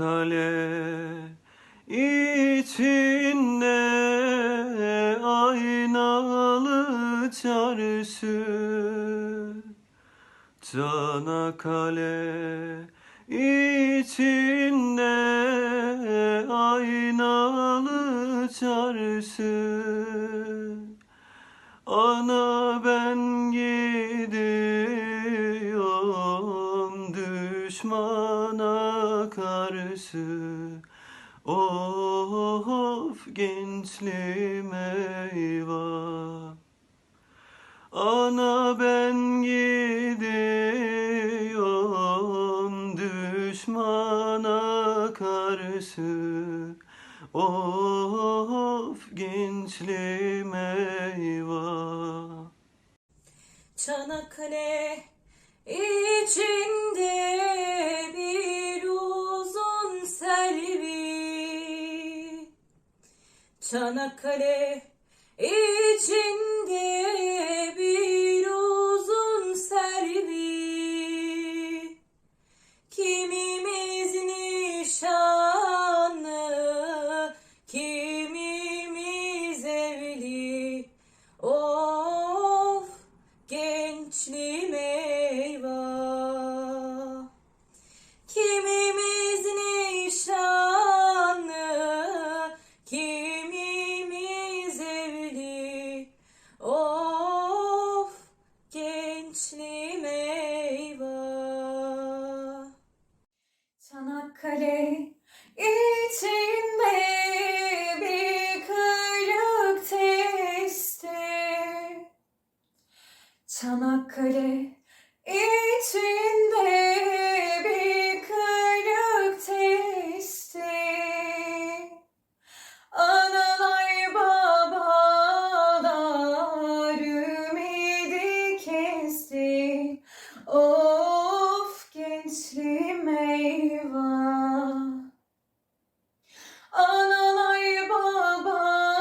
Çanakkale içinde aynalı çarşı. Çanakkale içinde aynalı çarşı. Ana ben gidiyorum düşmana karşı Of gençliğim eyvah. Ana ben gidiyorum. Düşmana karşı Of gençliğim eyvah. Çanakkale içinde bir uzun selvi Çanakkale içinde Çanakkale içinde bir kırık testi. Çanakkale içinde bir kırık testi. Analar babalar ümidi kesti. Of gençliğim eyvah Analar babalar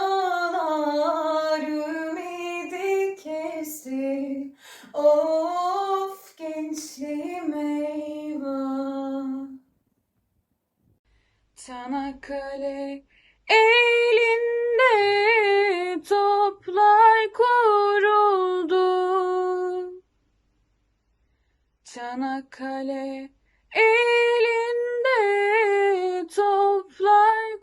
ümidi kesti. Of gençliğim eyvah Çanakkale elinde toplar kuruldu Çanakkale elinde toplar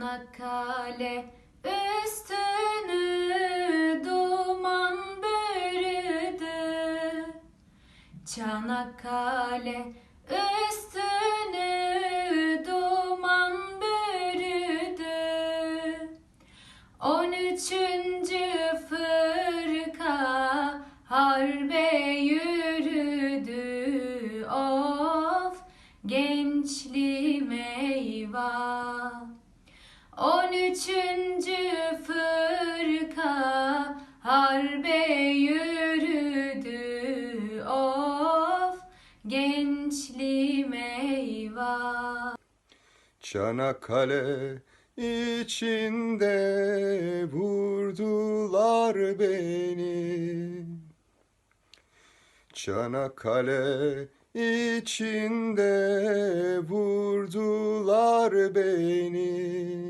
Çanakkale üstünü duman bürüdü. Çanakkale üstünü duman bürüdü. On üçüncü fırka harbe Üçüncü fırka harbe yürüdü Of gençliğim eyvah. Çanakkale içinde vurdular beni. Çanakkale içinde vurdular beni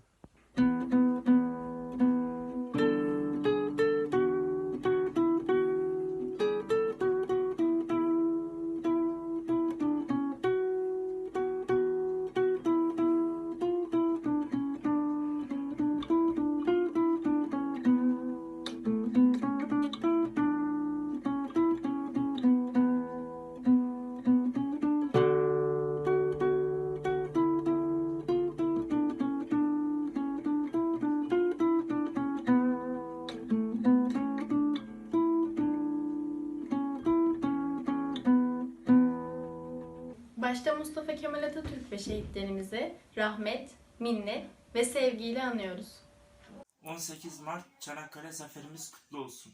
Başta Mustafa Kemal Atatürk ve şehitlerimizi rahmet, minnet ve sevgiyle anıyoruz. 18 Mart Çanakkale zaferimiz kutlu olsun.